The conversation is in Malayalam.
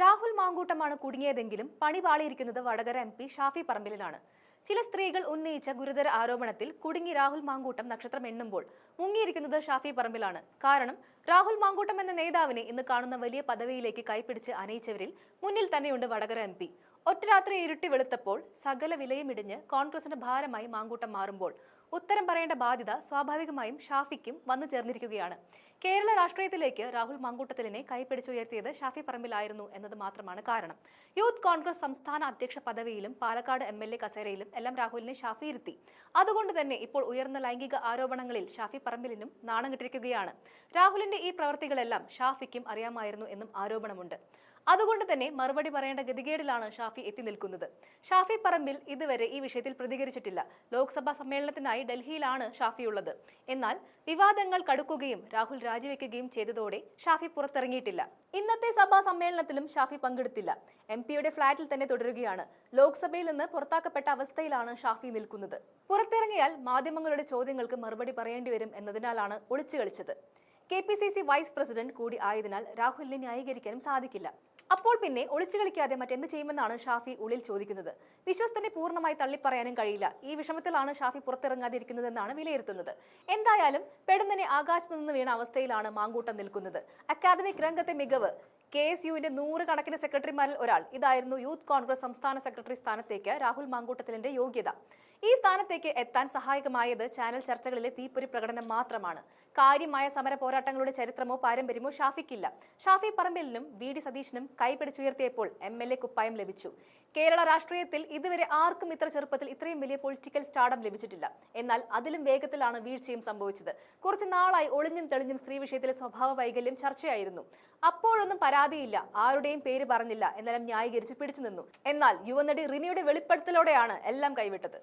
രാഹുൽ മാങ്കൂട്ടമാണ് കുടുങ്ങിയതെങ്കിലും പണി പാളിയിരിക്കുന്നത് വടകര എം പി ഷാഫി പറമ്പിലിനാണ് ചില സ്ത്രീകൾ ഉന്നയിച്ച ഗുരുതര ആരോപണത്തിൽ കുടുങ്ങി രാഹുൽ മാങ്കൂട്ടം നക്ഷത്രം എണ്ണുമ്പോൾ മുങ്ങിയിരിക്കുന്നത് ഷാഫി പറമ്പിലാണ്. കാരണം രാഹുൽ മാങ്കൂട്ടം എന്ന നേതാവിനെ ഇന്ന് കാണുന്ന വലിയ പദവിയിലേക്ക് കൈപ്പിടിച്ച് അനയിച്ചവരിൽ മുന്നിൽ തന്നെയുണ്ട് വടകര എം ഒറ്റരാത്രി ഇരുട്ടി വെളുത്തപ്പോൾ സകല വിലയും ഇടിഞ്ഞ് കോൺഗ്രസിന്റെ ഭാരമായി മാങ്കൂട്ടം മാറുമ്പോൾ ഉത്തരം പറയേണ്ട ബാധ്യത സ്വാഭാവികമായും ഷാഫിക്കും വന്നു ചേർന്നിരിക്കുകയാണ്. കേരള രാഷ്ട്രീയത്തിലേക്ക് രാഹുൽ മാങ്കൂട്ടത്തിലിനെ കൈപ്പിടിച്ചുയർത്തിയത് ഷാഫി പറമ്പിലായിരുന്നു എന്നത് മാത്രമാണ് കാരണം. യൂത്ത് കോൺഗ്രസ് സംസ്ഥാന അധ്യക്ഷ പദവിയിലും പാലക്കാട് എം എൽ എ കസേരയിലും എല്ലാം രാഹുലിനെ ഷാഫി ഇരുത്തി. അതുകൊണ്ട് തന്നെ ഇപ്പോൾ ഉയർന്ന ലൈംഗിക ആരോപണങ്ങളിൽ ഷാഫി പറമ്പിലിനും നാണം കിട്ടിരിക്കുകയാണ്. രാഹുലിന്റെ ഈ പ്രവൃത്തികളെല്ലാം ഷാഫിക്കും അറിയാമായിരുന്നു എന്നും ആരോപണമുണ്ട്. അതുകൊണ്ട് തന്നെ മറുപടി പറയേണ്ട ഗതികേടിലാണ് ഷാഫി എത്തി നിൽക്കുന്നത്. ഷാഫി പറമ്പിൽ ഇതുവരെ ഈ വിഷയത്തിൽ പ്രതികരിച്ചിട്ടില്ല. ലോക്സഭാ സമ്മേളനത്തിനായി ഡൽഹിയിലാണ് ഷാഫിയുള്ളത് എന്നാൽ വിവാദങ്ങൾ കടുക്കുകയും രാഹുൽ രാജിവെക്കുകയും ചെയ്തതോടെ ഷാഫി പുറത്തിറങ്ങിയിട്ടില്ല. ഇന്നത്തെ സഭാ സമ്മേളനത്തിലും ഷാഫി പങ്കെടുത്തില്ല. എം പിയുടെ ഫ്ളാറ്റിൽ തന്നെ തുടരുകയാണ്. ലോക്സഭയിൽ നിന്ന് പുറത്താക്കപ്പെട്ട അവസ്ഥയിലാണ് ഷാഫി നിൽക്കുന്നത്. പുറത്തിറങ്ങിയാൽ മാധ്യമങ്ങളുടെ ചോദ്യങ്ങൾക്ക് മറുപടി പറയേണ്ടി വരും എന്നതിനാലാണ് ഒളിച്ചു കളിച്ചത്. K P C C vice president കൂടി ആയതിനാൽ രാഹുലിനെ ന്യായീകരിക്കാനും സാധിക്കില്ല. അപ്പോൾ പിന്നെ ഒളിച്ചു കളിക്കാതെ മറ്റെന്ത് ചെയ്യുമെന്നാണ് ഷാഫി ഉള്ളിൽ ചോദിക്കുന്നത്. വിശ്വസ്തനെ പൂർണമായി തള്ളിപ്പറയാനും കഴിയില്ല. ഈ വിഷമത്തിലാണ് ഷാഫി പുറത്തിറങ്ങാതിരിക്കുന്നതെന്നാണ് വിലയിരുത്തുന്നത്. എന്തായാലും പെടുന്നനെ ആകാശത്ത് നിന്ന് വീണ അവസ്ഥയിലാണ് മാങ്കൂട്ടം നിൽക്കുന്നത്. അക്കാദമിക് രംഗത്തെ മികവ്. കെ എസ് യുവിന്റെ നൂറുകണക്കിന് സെക്രട്ടറിമാരിൽ ഒരാൾ. ഇതായിരുന്നു യൂത്ത് കോൺഗ്രസ് സംസ്ഥാന സെക്രട്ടറി സ്ഥാനത്തേക്ക് രാഹുൽ മാങ്കൂട്ടത്തിലിന്റെ യോഗ്യത. ഈ സ്ഥാനത്തേക്ക് എത്താൻ സഹായകമായത് ചാനൽ ചർച്ചകളിലെ തീപ്പൊരി പ്രകടനം മാത്രമാണ്. കാര്യമായ സമര പോരാട്ടങ്ങളുടെ ചരിത്രമോ പാരമ്പര്യമോ ഷാഫിക്കില്ല. ഷാഫി പറമ്പിലിനും വി ഡി സതീശനും കൈപിടിച്ചുയർത്തിയപ്പോൾ എം എൽ എ കുപ്പായം ലഭിച്ചു. കേരള രാഷ്ട്രീയത്തിൽ ഇതുവരെ ആർക്കും ഇത്ര ചെറുപ്പത്തിൽ ഇത്രയും വലിയ പൊളിറ്റിക്കൽ സ്റ്റാർഡം ലഭിച്ചിട്ടില്ല. എന്നാൽ അതിലും വേഗത്തിലാണ് വീഴ്ചയും സംഭവിച്ചത്. കുറച്ച് നാളായി ഒളിഞ്ഞും തെളിഞ്ഞും സ്ത്രീ വിഷയത്തിലെ സ്വഭാവ വൈകല്യം ചർച്ചയായിരുന്നു. അപ്പോഴൊന്നും പരാതിയില്ല. ആരുടെയും പേര് പറഞ്ഞില്ല. എന്നാലും ന്യായീകരിച്ച് പിടിച്ചു നിന്നു എന്നാൽ യുവനടി റിനിയുടെ വെളിപ്പെടുത്തലോടെയാണ് എല്ലാം കൈവിട്ടത്.